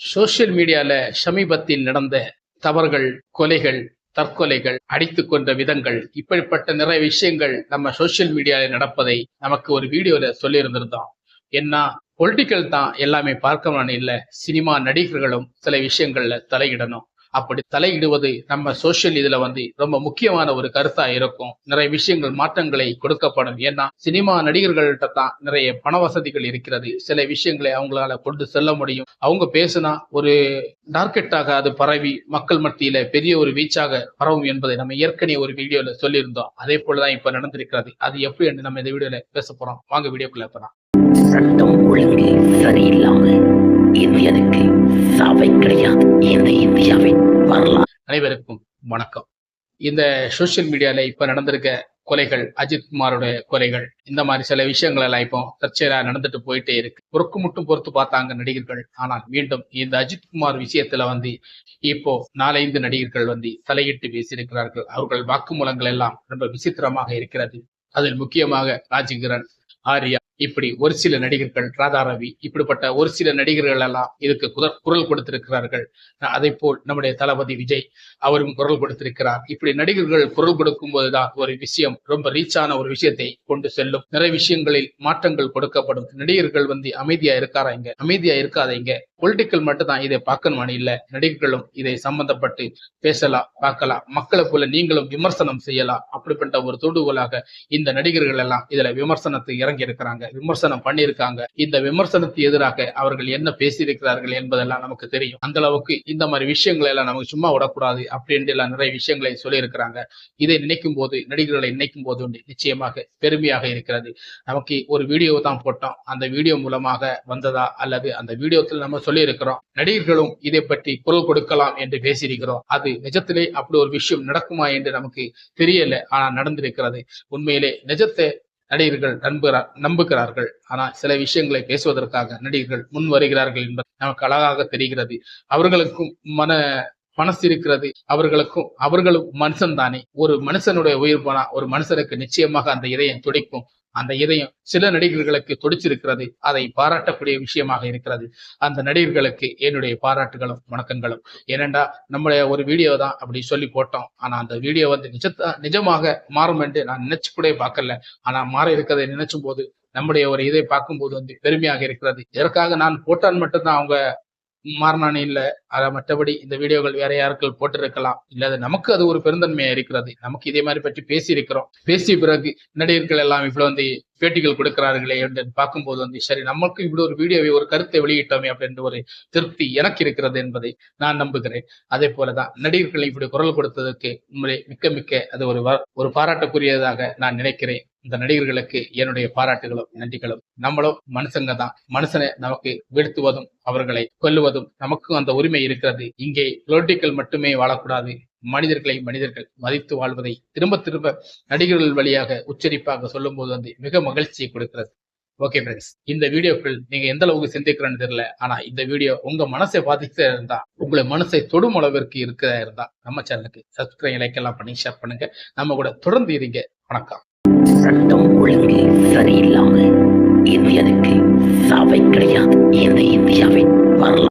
Social மீடியால சமீபத்தில் நடந்த தவறுகள் கொலைகள் தற்கொலைகள் அடித்து கொண்ட விதங்கள் இப்படிப்பட்ட நிறைய விஷயங்கள் நம்ம சோசியல் மீடியால நடப்பதை நமக்கு ஒரு வீடியோல சொல்லி இருந்திருந்தோம் என்ன பொலிட்டிக்கல் தான் எல்லாமே பார்க்கணும்னு இல்ல சினிமா நடிகர்களும் சில விஷயங்கள்ல தலையிடணும். அப்படி தலையிடுவது நம்ம சோசியல் இதுல வந்து ரொம்ப முக்கியமான ஒரு கருத்தா இருக்கும். நிறைய விஷயங்கள் மாற்றங்களை கொடுக்கப்படும். ஏன்னா சினிமா நடிகர்கள்ட்ட தான் நிறைய பண வசதிகள் இருக்கிறது. சில விஷயங்களை அவங்களால கொண்டு செல்ல முடியும். அவங்க பேசினா ஒரு டார்கெட்டாக அது பரவி மக்கள் மத்தியில பெரிய ஒரு வீச்சாக பரவும் என்பதை நம்ம ஏற்கனவே ஒரு வீடியோல சொல்லியிருந்தோம். அதே போலதான் இப்ப நடந்திருக்கிறது. அது எப்படி என்று நம்ம இந்த வீடியோல பேச போறோம். வாங்க வீடியோக்குள்ள போறோம் சட்டம் ஒழுங்கு சரியில்லாம இந்தியனுக்கு சாவை கிடையாது. இந்த இந்தியாவின் வணக்கம். இந்த சோசியல் மீடியால இப்ப நடந்திருக்க கொலைகள் அஜித் குமாரோட கொலைகள் இந்த மாதிரி சில விஷயங்கள் எல்லாம் இப்போ தற்செயலா நடந்துட்டு போயிட்டே இருக்கு. பொறுக்கு மட்டும் பொறுத்து பார்த்தாங்க நடிகர்கள். ஆனால் மீண்டும் இந்த அஜித் குமார் விஷயத்துல வந்து இப்போ நாலைந்து நடிகர்கள் வந்து தலையிட்டு பேசியிருக்கிறார்கள். அவர்கள் வாக்குமூலங்கள் எல்லாம் ரொம்ப விசித்திரமாக இருக்கிறது. அதில் முக்கியமாக ராஜகிரண் ஆர்யா இப்படி ஒரு சில நடிகர்கள் ராதா ரவி இப்படிப்பட்ட ஒரு சில நடிகர்கள் எல்லாம் இதுக்கு குரல் குரல் கொடுத்திருக்கிறார்கள். அதை போல் நம்முடைய தளபதி விஜய் அவரும் குரல் கொடுத்திருக்கிறார். இப்படி நடிகர்கள் குரல் கொடுக்கும் போதுதான் ஒரு விஷயம் ரொம்ப ரீச்சான ஒரு விஷயத்தை கொண்டு செல்லும். நிறைய விஷயங்களில் மாற்றங்கள் கொடுக்கப்படும். நடிகர்கள் வந்து அமைதியா இருக்காராங்க அமைதியா இருக்காதீங்க பொலிட்டிக்கல் மட்டும் தான் இதை பார்க்கணும் இல்ல. நடிகர்களும் இதை சம்பந்தப்பட்டு பேசலாம் பார்க்கலாம். மக்களை போல நீங்களும் விமர்சனம் செய்யலாம். அப்படிப்பட்ட ஒரு தூண்டுகோலாக இந்த நடிகர்கள் எல்லாம் இதுல விமர்சனத்தை இறங்கி இருக்கிறாங்க விமர்சனம் பண்ணியிருக்காங்க. இந்த விமர்சனத்துக்கு எதிராக அவர்கள் என்ன பேசியிருக்கிறார்கள் என்பதெல்லாம் நமக்கு தெரியும். அந்த அளவுக்கு இந்த மாதிரி விஷயங்களை எல்லாம் நமக்கு சும்மா விடக்கூடாது அப்படின்ட்டு எல்லாம் நிறைய விஷயங்களை சொல்லியிருக்கிறாங்க. இதை நினைக்கும் போது நடிகர்களை நினைக்கும் போது உண்டு நிச்சயமாக பெருமையாக இருக்கிறது. நமக்கு ஒரு வீடியோ தான் போட்டோம். அந்த வீடியோ மூலமாக வந்ததா அல்லது அந்த வீடியோத்தில் நம்ம சொல்லியிருக்கிறோம். நடிகர்களும் இதை பற்றி குரல் கொடுக்கலாம் என்று பேசியிருக்கிறோம். அது நிஜத்திலே அப்படி ஒரு விஷயம் நடக்குமா என்று நமக்கு தெரியல. ஆனா நடந்திருக்கிறது. உண்மையிலே நிஜத்தை நடிகர்கள் நம்புகிறார் நம்புகிறார்கள். ஆனால் சில விஷயங்களை பேசுவதற்காக நடிகர்கள் முன் வருகிறார்கள் என்பது நமக்கு அழகாக தெரிகிறது. அவர்களுக்கும் மன மனசு இருக்கிறது. அவர்களுக்கும் அவர்களும் மனுஷன் தானே ஒரு மனுஷனுடைய உயிர் போனா ஒரு மனுஷனுக்கு நிச்சயமாக அந்த இதயம் துடிக்கும். அந்த இதயம் சில நடிகர்களுக்கு துடிச்சிருக்கிறது அதை பாராட்டக்கூடிய விஷயமாக இருக்கிறது. அந்த நடிகர்களுக்கு என்னுடைய பாராட்டுகளும் வணக்கங்களும். ஏனென்றா நம்முடைய ஒரு வீடியோ தான் அப்படி சொல்லி போட்டோம். ஆனா அந்த வீடியோ வந்து நிஜத்தா நிஜமாக மாறும் என்று நான் நினைச்சு கூட பார்க்கல. ஆனா மாற இருக்கிறதை நினைச்சும் போது நம்முடைய ஒரு இதை பார்க்கும்போது வந்து பெருமையாக இருக்கிறது. இதற்காக நான் போட்டான் மட்டும்தான் அவங்க மாறினானே இல்ல. அதை மற்றபடி இந்த வீடியோகள் வேற யாருக்கள் போட்டிருக்கலாம். இல்ல அது நமக்கு அது ஒரு பெருந்தன்மையா இருக்கிறது. நமக்கு இதே மாதிரி பற்றி பேசி இருக்கிறோம் பேசிய பிறகு நடிகர்கள் எல்லாம் இவ்வளவு வந்து பேட்டிகள் கொடுக்கிறார்களே என்று பார்க்கும்போது வந்து சரி நமக்கு இப்படி ஒரு வீடியோவை ஒரு கருத்தை வெளியிட்டோமே அப்படின்ற ஒரு திருப்தி எனக்கு இருக்கிறது என்பதை நான் நம்புகிறேன். அதே போலதான் நடிகர்கள் இப்படி குரல் கொடுத்ததற்கு உண்மையிலே மிக்க மிக்க அது ஒரு வ- ஒரு பாராட்டக்குரியதாக நான் நினைக்கிறேன். இந்த நடிகர்களுக்கு என்னுடைய பாராட்டுகளும் நன்றிகளும். நம்மளும் மனுஷங்க தான் மனுஷனை நமக்கு வீழ்த்துவதும் அவர்களை கொல்லுவதும் நமக்கும் அந்த உரிமை இருக்கிறது. இங்கே பொலிட்டிக்கல் மட்டுமே வாழக்கூடாது. மனிதர்களை மனிதர்கள் மதித்து வாழ்வதை திரும்ப திரும்ப நடிகர்கள் வழியாக உச்சரிப்பாக சொல்லும் போது வந்து மிக மகிழ்ச்சியை கொடுக்கிறது. ஓகே ஃப்ரெண்ட்ஸ் இந்த வீடியோக்கள் நீங்க எந்த அளவுக்கு சிந்திக்கிறேன்னு தெரியல. ஆனா இந்த வீடியோ உங்க மனசை பாதிக்க இருந்தா உங்களை மனசை தொடும் அளவிற்கு இருக்கிறதா இருந்தா நம்ம சேனலுக்கு சப்ஸ்கிரைப் லைக் எல்லாம் பண்ணி ஷேர் பண்ணுங்க. நம்ம கூட தொடர்ந்து இருங்க. வணக்கம். சட்டம் ஒழுங்கு சரியில்லாமல் இந்தியனுக்கு சாவை கிடையாது. இந்த இந்தியாவின் வரலாறு.